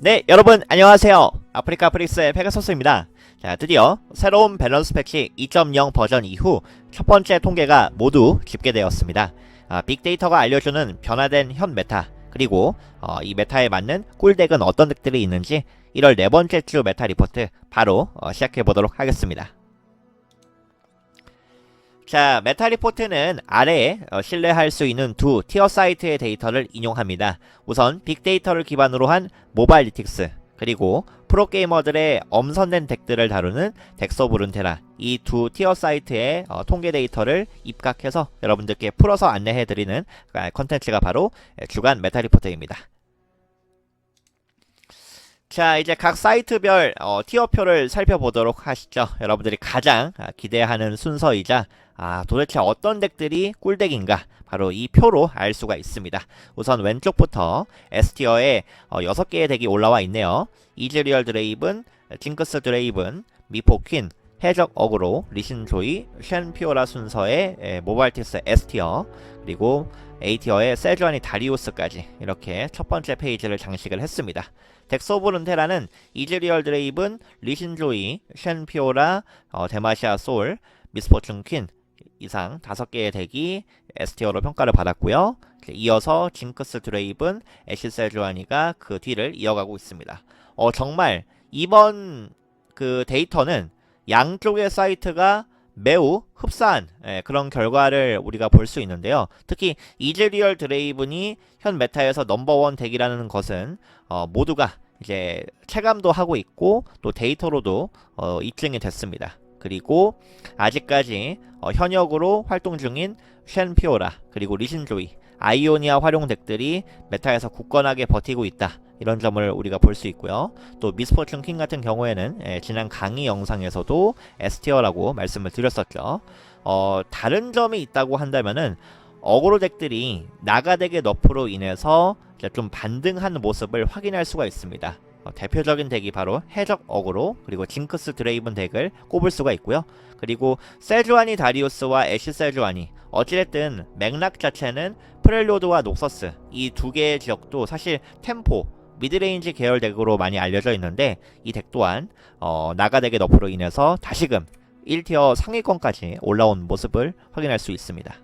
네, 여러분 안녕하세요. 아프리카 프릭스의 페가소스입니다. 자, 드디어 새로운 밸런스 패치 2.0 버전 이후 첫 번째 통계가 모두 집계되었습니다. 아, 빅데이터가 알려주는 변화된 현 메타 그리고 어, 이 메타에 맞는 꿀덱은 어떤 덱들이 있는지 1월 네 번째 주 메타 리포트 바로 어, 시작해 보도록 하겠습니다. 자, 메타 리포트는 아래에 어, 신뢰할 수 있는 두 티어 사이트의 데이터를 인용합니다. 우선 빅데이터를 기반으로 한 모바일리틱스 그리고 프로게이머들의 엄선된 덱들을 다루는 덱서브룬테라 이 두 티어 사이트의 어, 통계 데이터를 입각해서 여러분들께 풀어서 안내해드리는 아, 컨텐츠가 바로 주간 메타 리포트입니다. 자 이제 각 사이트별 어, 티어표를 살펴보도록 하시죠. 여러분들이 가장 아, 기대하는 순서이자 아 도대체 어떤 덱들이 꿀덱인가 바로 이 표로 알 수가 있습니다. 우선 왼쪽부터 S티어에 어, 6개의 덱이 올라와 있네요. 이즈리얼 드레이븐, 징크스 드레이븐, 미포 퀸, 해적 어그로, 리신 조이, 쉔 피오라 순서의 에, 모발티스 S티어 그리고 A티어의 세주아니 다리우스까지 이렇게 첫 번째 페이지를 장식을 했습니다. 덱소브룬테라는 이즈리얼 드레이븐, 리신 조이, 쉔 피오라, 어, 데마시아 솔, 미스포춘 퀸 이상 다섯 개의 덱이 S티어로 평가를 받았고요. 이어서 징크스 드레이븐, 애쉬 세주아니가 그 뒤를 이어가고 있습니다. 어 정말 이번 그 데이터는 양쪽의 사이트가 매우 흡사한 예, 그런 결과를 우리가 볼 수 있는데요. 특히 이즈리얼 드레이븐이 현 메타에서 넘버원 덱이라는 것은 어, 모두가 이제 체감도 하고 있고 또 데이터로도 어, 입증이 됐습니다. 그리고 아직까지 어, 현역으로 활동 중인 쉔피오라 그리고 리신조이 아이오니아 활용 덱들이 메타에서 굳건하게 버티고 있다. 이런 점을 우리가 볼 수 있고요. 또 미스포춘 킹 같은 경우에는 예, 지난 강의 영상에서도 S티어라고 말씀을 드렸었죠. 어, 다른 점이 있다고 한다면은 어그로 덱들이 나가 덱의 너프로 인해서 좀 반등한 모습을 확인할 수가 있습니다 어, 대표적인 덱이 바로 해적 어그로 그리고 징크스 드레이븐 덱을 꼽을 수가 있고요. 그리고 세주아니 다리우스와 애쉬 세주아니 어찌됐든 맥락 자체는 프렐로드와 녹서스 이 두 개의 지역도 사실 템포 미드레인지 계열 덱으로 많이 알려져 있는데 이 덱 또한 어, 나가 덱의 너프로 인해서 다시금 1티어 상위권까지 올라온 모습을 확인할 수 있습니다.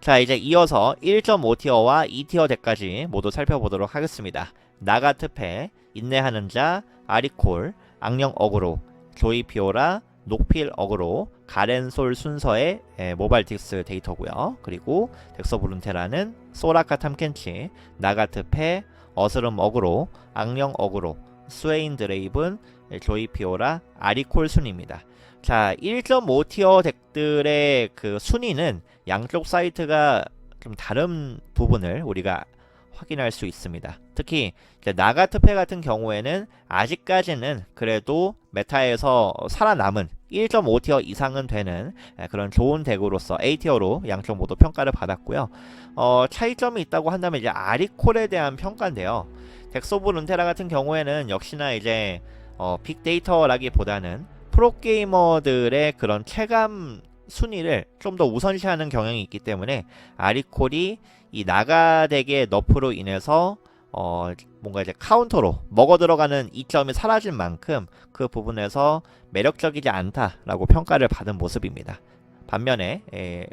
자 이제 이어서 1.5티어와 2티어 덱까지 모두 살펴보도록 하겠습니다. 나가트페, 인내하는 자, 아리콜, 악령 어그로, 조이 피오라, 녹필 어그로, 가렌솔 순서의 에, 모발틱스 데이터고요. 그리고 덱서브룬테라는 소라카 탐켄치, 나가트페, 어스름 어그로, 악령 어그로, 스웨인 드레이븐, 에, 조이 피오라, 아리콜 순입니다. 자, 1.5티어 덱들의 그 순위는 양쪽 사이트가 좀 다른 부분을 우리가 확인할 수 있습니다. 특히 나가트페 같은 경우에는 아직까지는 그래도 메타에서 살아남은 1.5티어 이상은 되는 그런 좋은 덱으로서 A티어로 양쪽 모두 평가를 받았고요. 어, 차이점이 있다고 한다면 이제 아리콜에 대한 평가인데요. 덱소브 룬테라 같은 경우에는 역시나 이제 어, 빅데이터라기보다는 프로게이머들의 그런 체감 순위를 좀 더 우선시하는 경향이 있기 때문에 아리콜이 이 나가덱의 너프로 인해서 어 뭔가 이제 카운터로 먹어 들어가는 이점이 사라진 만큼 그 부분에서 매력적이지 않다라고 평가를 받은 모습입니다. 반면에 에,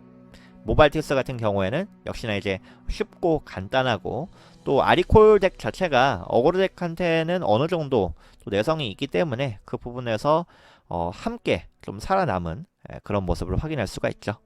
모발틱스 같은 경우에는 역시나 이제 쉽고 간단하고 또 아리콜 덱 자체가 어그로 덱한테는 어느 정도 또 내성이 있기 때문에 그 부분에서 어, 함께 좀 살아남은 에, 그런 모습을 확인할 수가 있죠.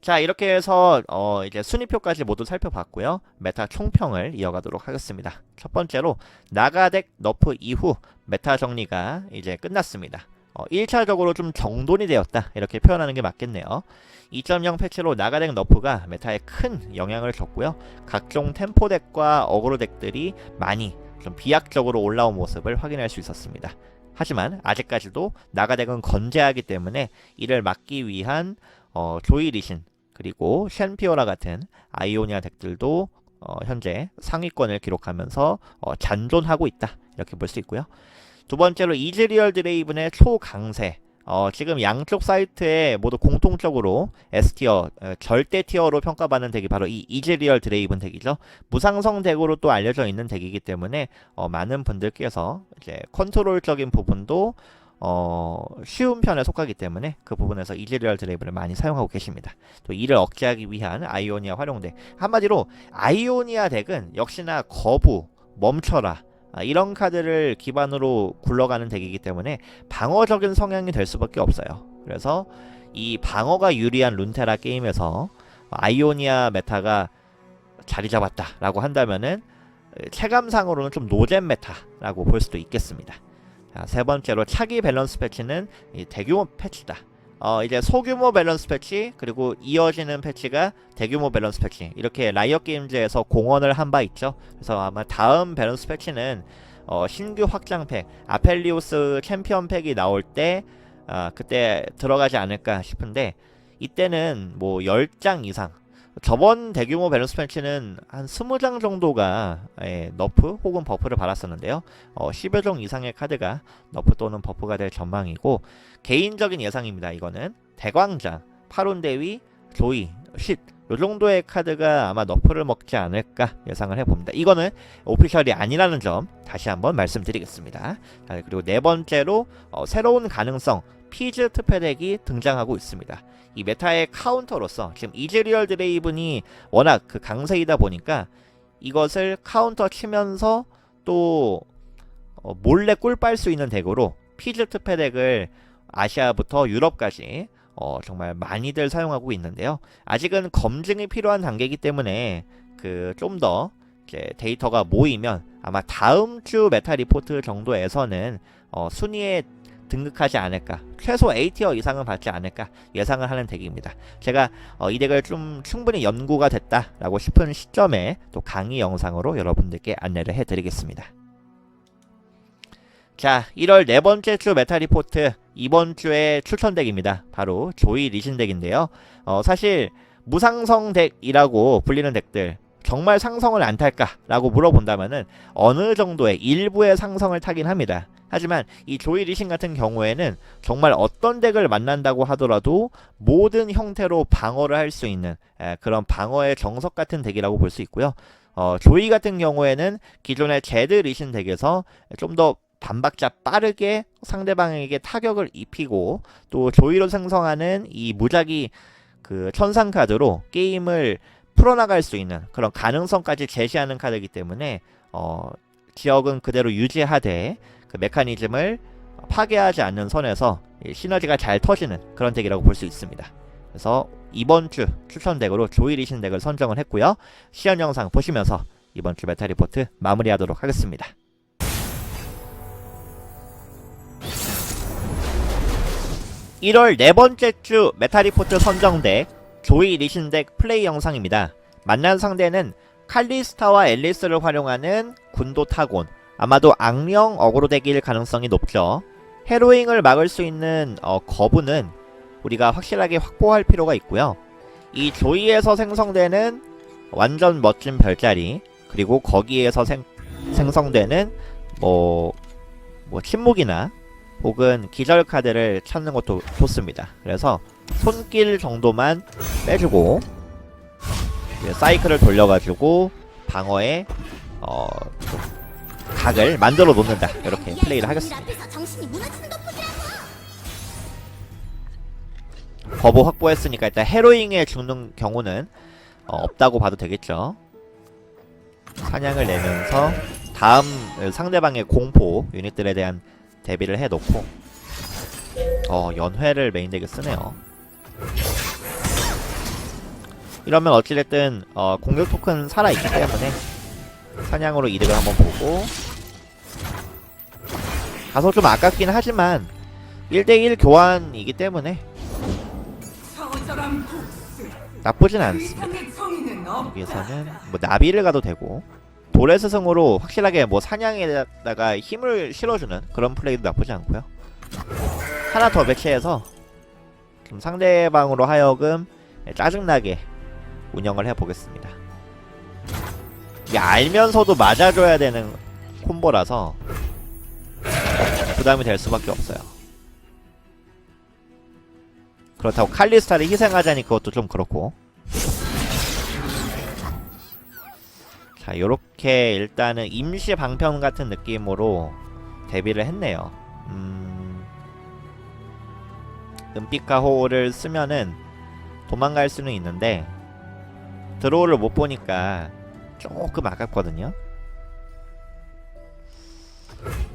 자 이렇게 해서 어 이제 순위표까지 모두 살펴봤고요. 메타 총평을 이어가도록 하겠습니다. 첫 번째로 나가덱 너프 이후 메타 정리가 이제 끝났습니다. 어 1차적으로 좀 정돈이 되었다. 이렇게 표현하는 게 맞겠네요. 2.0 패치로 나가덱 너프가 메타에 큰 영향을 줬고요. 각종 템포 덱과 어그로 덱들이 많이 좀 비약적으로 올라온 모습을 확인할 수 있었습니다 하지만 아직까지도 나가덱은 건재하기 때문에 이를 막기 위한 어, 조이 리신 그리고 쉔피오라 같은 아이오니아 덱들도 어, 현재 상위권을 기록하면서 어, 잔존하고 있다 이렇게 볼 수 있고요. 두 번째로 이즈리얼 드레이븐의 초강세 어, 지금 양쪽 사이트에 모두 공통적으로 S티어, 어, 절대 티어로 평가받는 덱이 바로 이 이즈리얼 드레이븐 덱이죠. 무상성 덱으로 또 알려져 있는 덱이기 때문에 어, 많은 분들께서 이제 컨트롤적인 부분도 어, 쉬운 편에 속하기 때문에 그 부분에서 이즈리얼 드레이븐을 많이 사용하고 계십니다. 또 이를 억제하기 위한 아이오니아 활용덱. 한마디로 아이오니아 덱은 역시나 거부, 멈춰라, 아, 이런 카드를 기반으로 굴러가는 덱이기 때문에 방어적인 성향이 될 수밖에 없어요. 그래서 이 방어가 유리한 룬테라 게임에서 아이오니아 메타가 자리 잡았다라고 한다면은 체감상으로는 좀 노잼 메타라고 볼 수도 있겠습니다. 자, 세 번째로 차기 밸런스 패치는 이 대규모 패치다. 어, 이제 소규모 밸런스 패치 그리고 이어지는 패치가 대규모 밸런스 패치 이렇게 라이엇 게임즈에서 공언을 한 바 있죠. 그래서 아마 다음 밸런스 패치는 어, 신규 확장 팩 아펠리오스 챔피언 팩이 나올 때 아, 그때 들어가지 않을까 싶은데 이때는 뭐 10장 이상 저번 대규모 밸런스 패치는 한 20장 정도가 예, 너프 혹은 버프를 받았었는데요. 어, 10여 종 이상의 카드가 너프 또는 버프가 될 전망이고 개인적인 예상입니다. 이거는 대광장, 파룬대위, 조이, 쉿. 요 정도의 카드가 아마 너프를 먹지 않을까 예상을 해봅니다. 이거는 오피셜이 아니라는 점 다시 한번 말씀드리겠습니다. 자, 그리고 네 번째로 어, 새로운 가능성 피즈 특패덱이 등장하고 있습니다. 이 메타의 카운터로서 지금 이즈리얼 드레이븐이 워낙 그 강세이다 보니까 이것을 카운터 치면서 또 어, 몰래 꿀 빨 수 있는 덱으로 피즈 특패덱을 아시아부터 유럽까지 어, 정말 많이들 사용하고 있는데요. 아직은 검증이 필요한 단계이기 때문에 그 좀 더 데이터가 모이면 아마 다음 주 메타 리포트 정도에서는 어, 순위에 등극하지 않을까 최소 A티어 이상은 받지 않을까 예상을 하는 덱입니다. 제가 어, 이 덱을 좀 충분히 연구가 됐다라고 싶은 시점에 또 강의 영상으로 여러분들께 안내를 해드리겠습니다. 자, 1월 네 번째 주 메타 리포트 이번 주의 추천 덱입니다. 바로 조이 리신 덱인데요. 어, 사실 무상성 덱이라고 불리는 덱들 정말 상성을 안 탈까라고 물어본다면은 어느 정도의 일부의 상성을 타긴 합니다. 하지만 이 조이 리신 같은 경우에는 정말 어떤 덱을 만난다고 하더라도 모든 형태로 방어를 할 수 있는 에, 그런 방어의 정석 같은 덱이라고 볼 수 있고요. 어, 조이 같은 경우에는 기존의 제드 리신 덱에서 좀 더 반박자 빠르게 상대방에게 타격을 입히고 또 조이로 생성하는 이 무작위 그 천상 카드로 게임을 풀어나갈 수 있는 그런 가능성까지 제시하는 카드이기 때문에 어, 지역은 그대로 유지하되 그 메커니즘을 파괴하지 않는 선에서 이 시너지가 잘 터지는 그런 덱이라고 볼 수 있습니다. 그래서 이번 주 추천 덱으로 조이 리신 덱을 선정을 했고요. 시연 영상 보시면서 이번 주 메타 리포트 마무리하도록 하겠습니다. 1월 네 번째 주 메타리포트 선정덱 조이 리신덱 플레이 영상입니다. 만난 상대는 칼리스타와 앨리스를 활용하는 군도 타곤 아마도 악령 어그로 덱일 가능성이 높죠. 헤로잉을 막을 수 있는 어, 거부는 우리가 확실하게 확보할 필요가 있고요. 이 조이에서 생성되는 완전 멋진 별자리 그리고 거기에서 생, 생성되는 뭐, 뭐 침묵이나 혹은 기절 카드를 찾는 것도 좋습니다. 그래서 손길 정도만 빼주고 사이클을 돌려가지고 방어에 어, 좀 각을 만들어 놓는다. 이렇게 플레이를 하겠습니다. 거부 확보했으니까 일단 헤로잉에 죽는 경우는 어, 없다고 봐도 되겠죠. 사냥을 내면서 다음 상대방의 공포 유닛들에 대한 대비를 해놓고 어 연회를 메인덱에 쓰네요. 이러면 어찌됐든 어, 공격 토큰 살아있기 때문에 사냥으로 이득을 한번 보고 다소 좀 아깝긴 하지만 1대1 교환이기 때문에 나쁘진 않습니다. 여기에서는 뭐 나비를 가도 되고 돌의 스승으로 확실하게 뭐 사냥에다가 힘을 실어주는 그런 플레이도 나쁘지 않고요. 하나 더 배치해서 좀 상대방으로 하여금 짜증나게 운영을 해보겠습니다. 이게 알면서도 맞아줘야 되는 콤보라서 부담이 될 수밖에 없어요. 그렇다고 칼리스타를 희생하자니 그것도 좀 그렇고 자 요렇게 일단은 임시 방편 같은 느낌으로 데뷔를 했네요. 음... 은빛가호를 쓰면은 도망갈 수는 있는데 드로우를 못 보니까 조금 아깝거든요.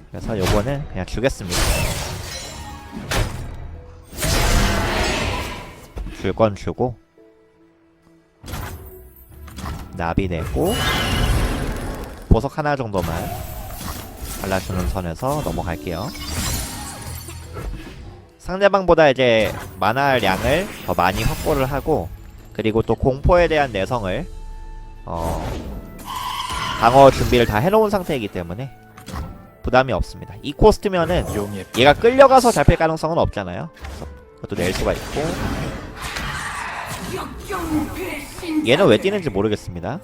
그래서 요거는 그냥 주겠습니다. 줄 건 주고 나비 내고 보석 하나 정도만 발라주는 선에서 넘어갈게요 상대방보다 이제 만화량을 더 많이 확보를 하고 그리고 또 공포에 대한 내성을 어 방어 준비를 다 해놓은 상태이기 때문에 부담이 없습니다. 이 코스트면은 얘가 끌려가서 잡힐 가능성은 없잖아요. 그것도 낼 수가 있고 얘는 왜 뛰는지 모르겠습니다.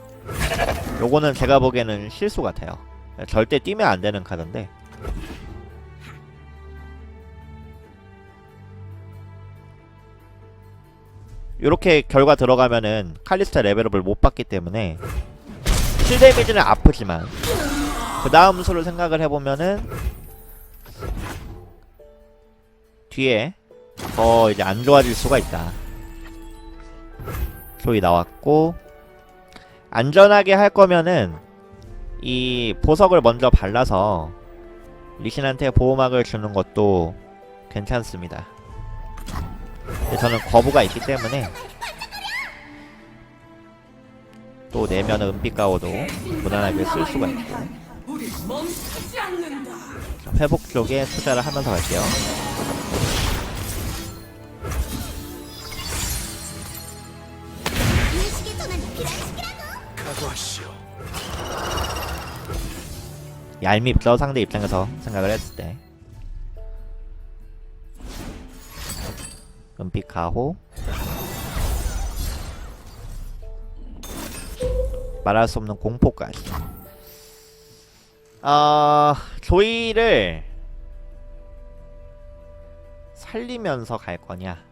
요거는 제가 보기에는 실수 같아요. 절대 뛰면 안 되는 카드인데 요렇게 결과 들어가면은 칼리스타 레벨업을 못 받기 때문에 7 데미지는 아프지만 그 다음 수를 생각을 해보면은 뒤에 더 이제 안 좋아질 수가 있다. 소리 나왔고 안전하게 할 거면은 이 보석을 먼저 발라서 리신한테 보호막을 주는 것도 괜찮습니다. 저는 거부가 있기 때문에 또 내면 은빛 가오도 무난하게 쓸 수가 있고 자, 회복 쪽에 투자를 하면서 갈게요. 얄밉죠 상대 입장에서 생각을 했을 때. 은빛 가호. 말할 수 없는 공포까지. 어... 조이를 살리면서 갈 거냐?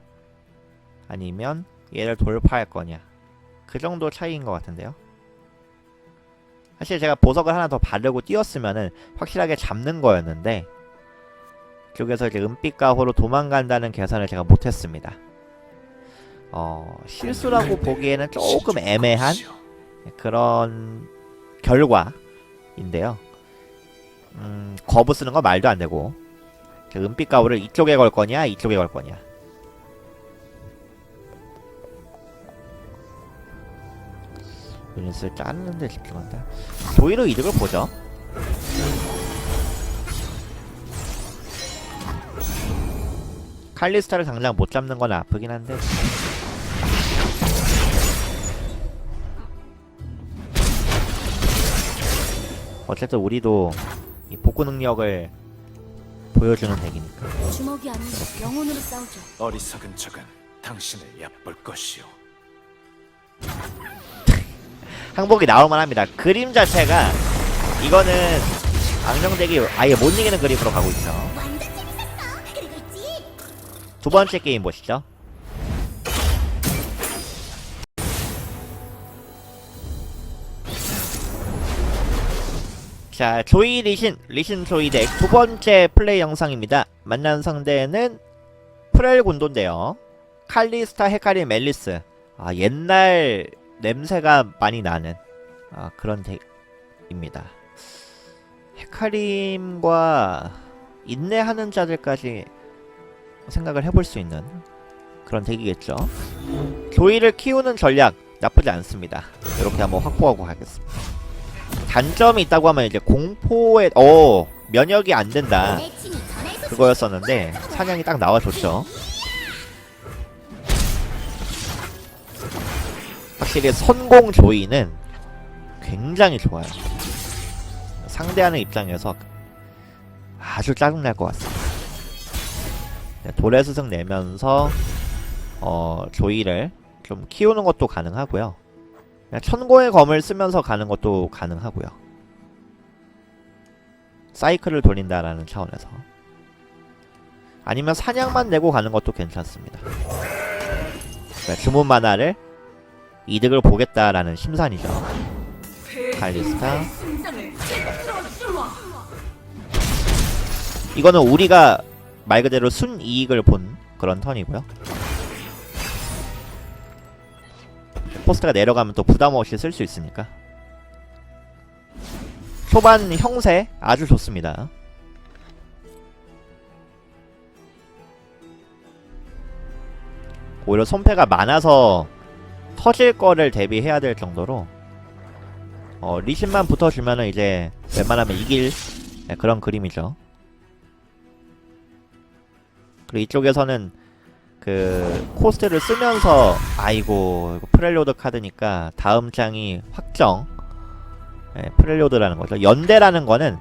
아니면 얘를 돌파할 거냐? 그 정도 차이인 것 같은데요 사실 제가 보석을 하나 더 바르고 띄었으면은 확실하게 잡는 거였는데 쪽에서 이제 은빛 가호로 도망간다는 계산을 제가 못했습니다. 어 실수라고 보기에는 조금 애매한 그런 결과인데요. 음 거부 쓰는 건 말도 안 되고 그 은빛 가호를 이쪽에 걸 거냐 이쪽에 걸 거냐 유닛을 자르는데 집중한다. 조이로 이득을 보죠. 칼리스타를 당장 못 잡는 건 아프긴 한데 어쨌든 우리도 이 복구 능력을 보여주는 덱이니까 주먹이 아닌 영혼으로 싸우죠 어리석은 적은 당신을 얕볼 것이오. 항복이 나올만 합니다. 그림 자체가 이거는 악령덱이 아예 못 이기는 그림으로 가고 있지 두 번째 게임 보시죠. 자, 조이 리신, 리신 조이 덱 두 번째 플레이 영상입니다. 만난 상대는 프렐 군도인데요. 칼리스타, 헤카리, 멜리스. 아, 옛날 냄새가 많이 나는 아, 그런 덱입니다. 헤카림과 인내하는 자들까지 생각을 해볼 수 있는 그런 덱이겠죠. 조이를 키우는 전략 나쁘지 않습니다. 이렇게 한번 확보하고 가겠습니다. 단점이 있다고 하면 이제 공포에 어 면역이 안 된다 그거였었는데 사냥이 딱 나와줬죠. 확실히 선공 조이는 굉장히 좋아요. 상대하는 입장에서 아주 짜증날 것 같습니다. 네, 도래 스승 내면서 어, 조이를 좀 키우는 것도 가능하고요. 그냥 천고의 검을 쓰면서 가는 것도 가능하고요. 사이클을 돌린다라는 차원에서 아니면 사냥만 내고 가는 것도 괜찮습니다. 그러니까 주문 만화를 이득을 보겠다라는 심산이죠. 칼리스타. 이거는 우리가 말 그대로 순이익을 본 그런 턴이고요. 포스트가 내려가면 또 부담 없이 쓸 수 있으니까. 초반 형세 아주 좋습니다. 오히려 손패가 많아서 터질 거를 대비해야 될 정도로 어, 리신만 붙어주면은 이제 웬만하면 이길 네, 그런 그림이죠. 그리고 이쪽에서는 그 코스트를 쓰면서 아이고 프렐로드 카드니까 다음 장이 확정 네, 프렐로드라는 거죠. 연대라는 거는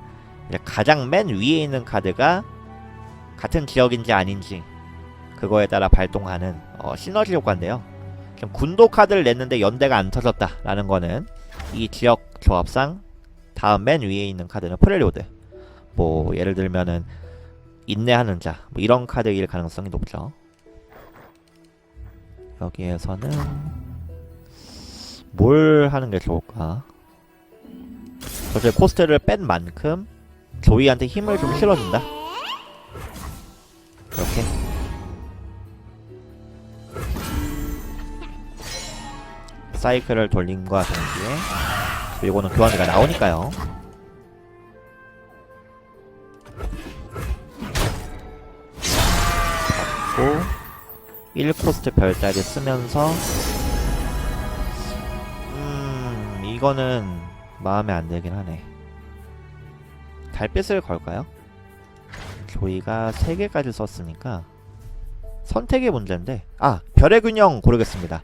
가장 맨 위에 있는 카드가 같은 지역인지 아닌지 그거에 따라 발동하는 어, 시너지 효과인데요. 군도 카드를 냈는데 연대가 안 터졌다라는 거는 이 지역 조합상 다음 맨 위에 있는 카드는 프렐로드. 뭐 예를 들면은 인내하는 자, 뭐 이런 카드일 가능성이 높죠. 여기에서는 뭘 하는 게 좋을까? 어제 코스트를 뺀 만큼 조이한테 힘을 좀 실어준다. 이렇게 사이클을 돌림과 동시에 그리고는 교환기가 나오니까요. 받고 1코스트 별자리 쓰면서 음 이거는 마음에 안 들긴 하네. 달빛을 걸까요? 조이가 3개까지 썼으니까 선택의 문제인데 아 별의 균형 고르겠습니다.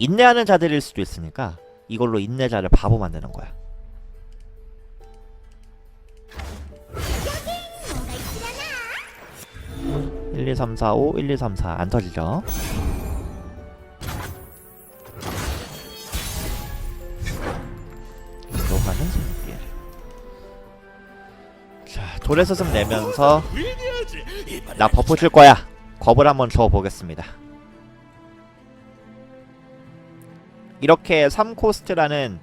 인내하는 자들일 수도 있으니까 이걸로 인내자를 바보 만드는 거야. 뭐가 있으려나 1, 2, 3, 4, 5, 1, 2, 3, 4안 터지죠? 자, 도레스승 내면서 나 버프 줄 거야. 겁을 한번 줘 보겠습니다. 이렇게 3코스트라는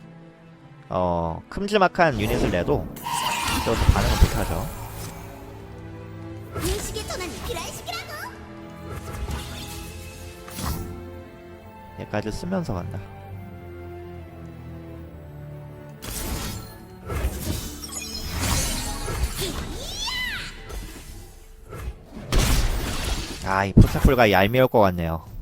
어 큼지막한 유닛을 내도 이쪽에서 반응을 못하죠. 얘까지 쓰면서 간다. 아, 이 포착불가 얄미울 것 같네요.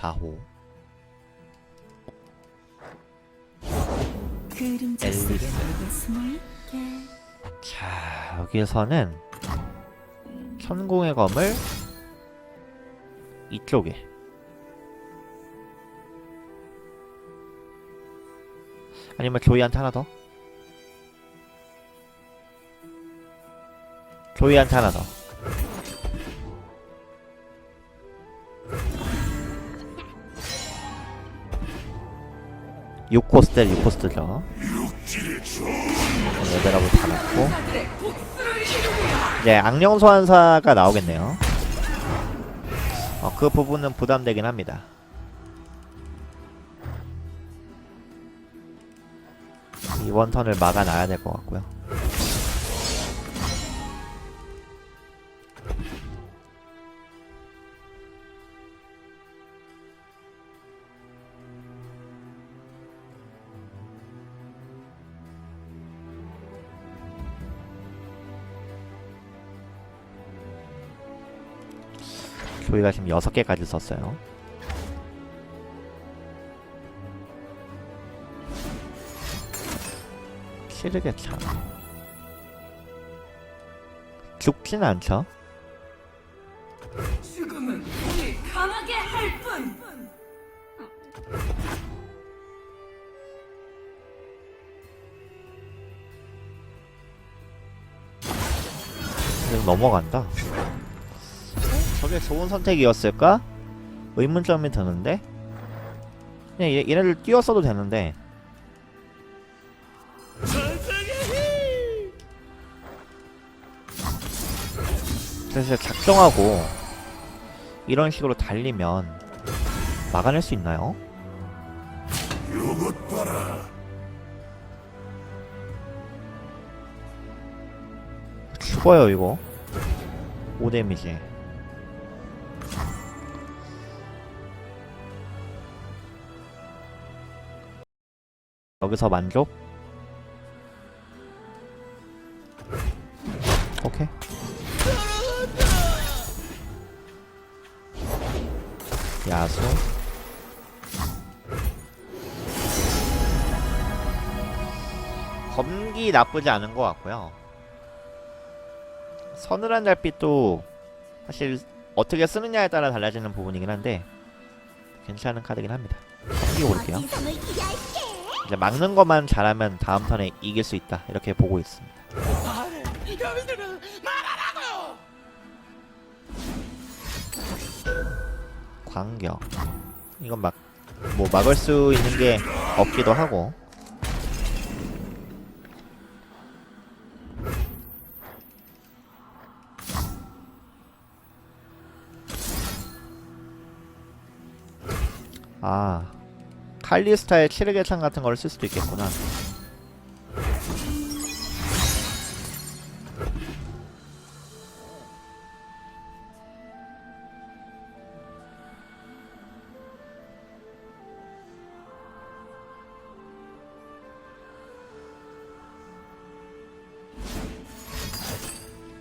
가호. 그림자 엘리스. 속에 내가 숨어 있게 자, 여기에서는 천공의 검을 이쪽에 아니면 조이한테 하나 더 조이한테 하나 더 육코스텔육코스트죠 레벨업을 받았고 이제 악령 소환사가 나오겠네요. 어, 그 부분은 부담되긴 합니다. 이번 턴을 막아놔야 될 것 같고요. 조이가 지금 6개까지 썼어요. 시르게차 죽진 않죠? 죽음은 우리 강하게 할 뿐 그냥 넘어간다. 저게 좋은 선택이었을까? 의문점이 드는데? 그냥 얘- 얘네들 띄웠어도 되는데. 그래서 작정하고 이런 식으로 달리면 막아낼 수 있나요? 죽어요 이거. 5 데미지 여기서 만족? 오케이. 야수. 검기 나쁘지 않은 것 같고요. 서늘한 달빛도 사실 어떻게 쓰느냐에 따라 달라지는 부분이긴 한데 괜찮은 카드긴 합니다. 이거 볼게요. 어디선을 이제 막는 것만 잘하면 다음 턴에 이길 수 있다. 이렇게 보고 있습니다. 광경. 이건 막 뭐 막을 수 있는 게 없기도 하고. 아 칼리스타의 치르개창 같은 걸 쓸 수도 있겠구나.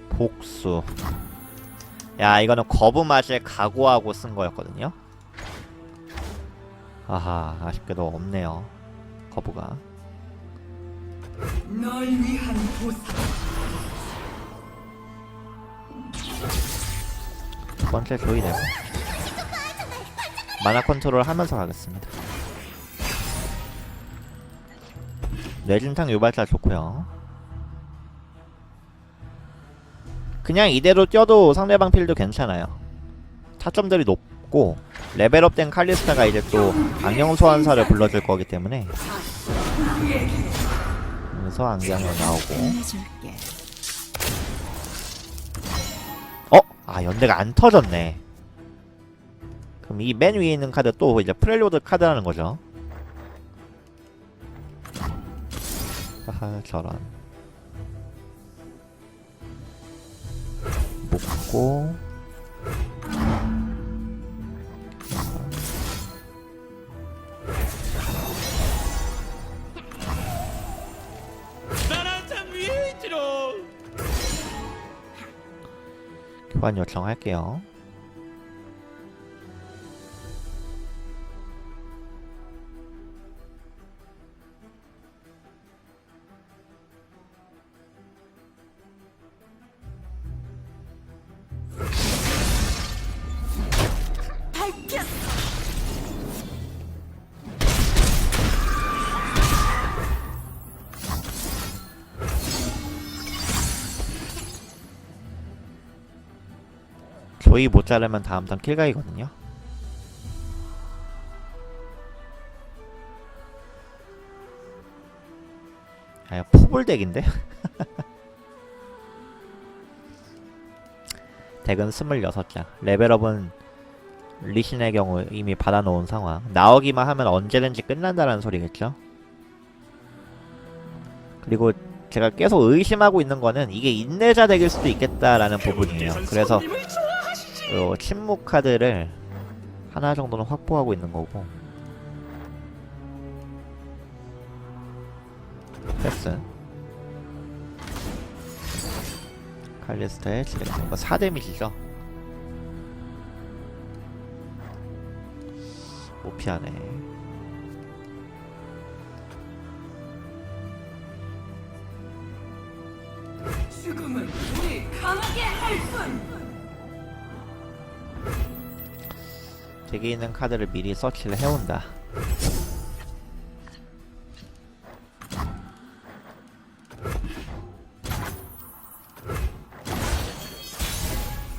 복수. 야, 이거는 거부 맛을 각오하고 쓴 거였거든요. 아하 아쉽게도 없네요 거부가. 널 위한. 두 번째 조이 되고 만화 컨트롤 하면서 가겠습니다. 뇌진탕 유발자 좋고요. 그냥 이대로 뛰어도 상대방 필드 괜찮아요. 타점들이 높 고 레벨업된 칼리스타가 이제 또 안경 소환사를 불러줄 거기 때문에 그래서 안경이 나오고. 어? 아 연대가 안 터졌네 그럼 이 맨 위에 있는 카드 또 이제 프렐로드 카드라는 거죠 하하 저런 묶고 교환 요청할게요 조이 못 자르면 다음 턴 킬각이거든요. 아 포불덱인데? 덱은 26장. 레벨업은 리신의 경우 이미 받아놓은 상황. 나오기만 하면 언제든지 끝난다는 소리겠죠? 그리고 제가 계속 의심하고 있는 거는 이게 인내자 덱일 수도 있겠다라는 부분이에요. 그래서 요 침묵 카드를 하나 정도는 확보하고 있는 거고. 패스. 칼리스타의 지뢰 이거 4데미지죠? 못 피하네 제게 있는 카드를 미리 서치를 해온다.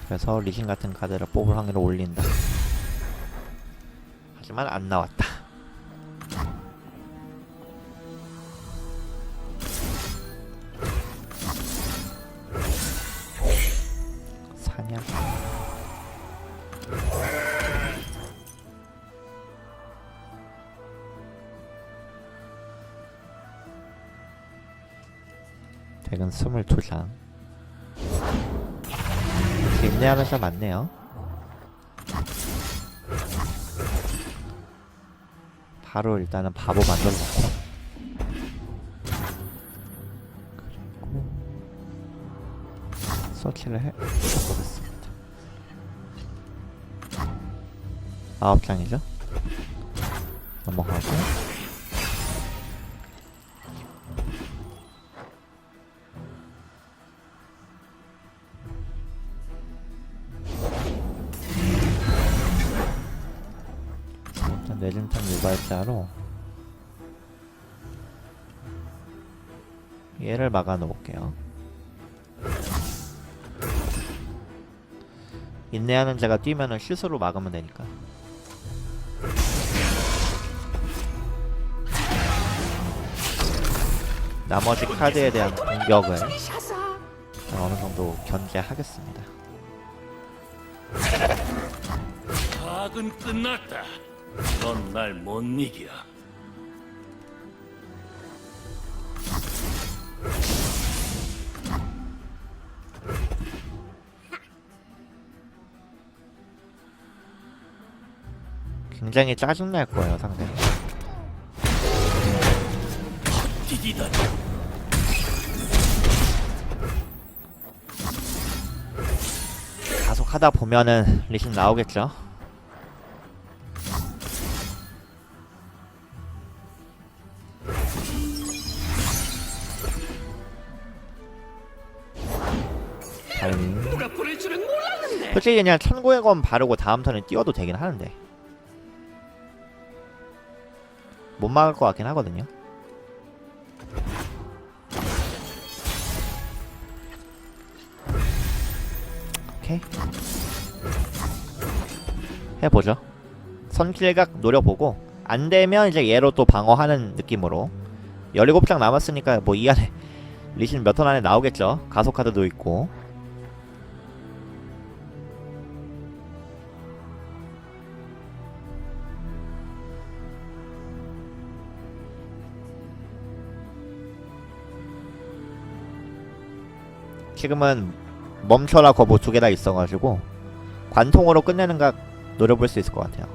그래서 리신 같은 카드를 뽑을 확률을 올린다. 하지만 안 나왔다. 사냥. 덱은 22장 인내하는 사 많네요. 바로 일단은 바보 만들어 놓고. 그리고 서치를 해 보겠습니다. 아홉 장이죠? 넘어가고 유발자로 얘를 막아 놓을게요. 인내하는 자가 뛰면은 슛으로 막으면 되니까. 나머지 카드에 대한 공격을 어느 정도 견제하겠습니다. 파악은 끝났다. 넌 날 못 이겨. 굉장히 짜증날 거예요, 상대. 뛰기다. 계속 하다 보면은 리신 나오겠죠. 몰랐는데. 솔직히 그냥 1900원 바르고 다음 턴에 뛰어도 되긴 하는데. 못 막을 것 같긴 하거든요. 오케이. 해보죠. 선킬각 노려보고 안되면 이제 얘로 또 방어하는 느낌으로. 17장 남았으니까 뭐 이 안에 리신 몇 턴 안에 나오겠죠. 가속카드도 있고 지금은 멈춰라 거부 두 개 다 있어가지고 관통으로 끝내는 각 노려볼 수 있을 것 같아요.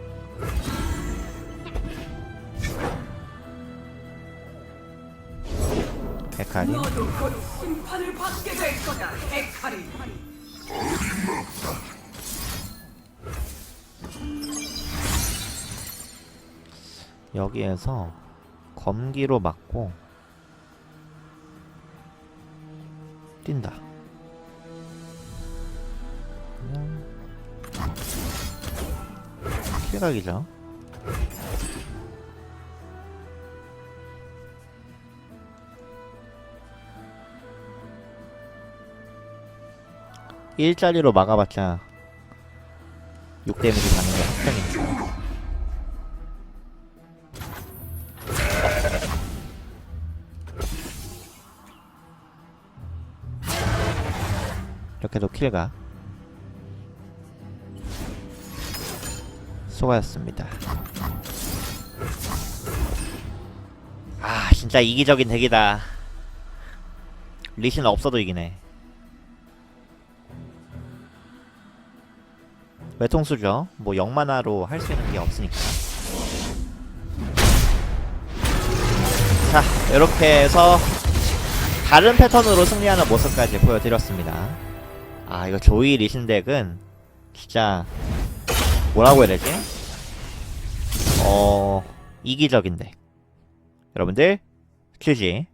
헤카리. 여기에서 검기로 맞고 뛴다. 킬각이죠. 일자리로 막아봤자 6 데미지 가는 게 확정이니까. 이렇게 도 킬가 수고하셨습니다. 아 진짜 이기적인 덱이다. 리신 없어도 이기네. 외통수죠. 뭐 0만화로 할 수 있는 게 없으니까. 자 이렇게 해서 다른 패턴으로 승리하는 모습까지 보여드렸습니다. 아 이거 조이 리신 덱은 진짜 뭐라고 해야 되지? 어 이기적인 덱 여러분들 GG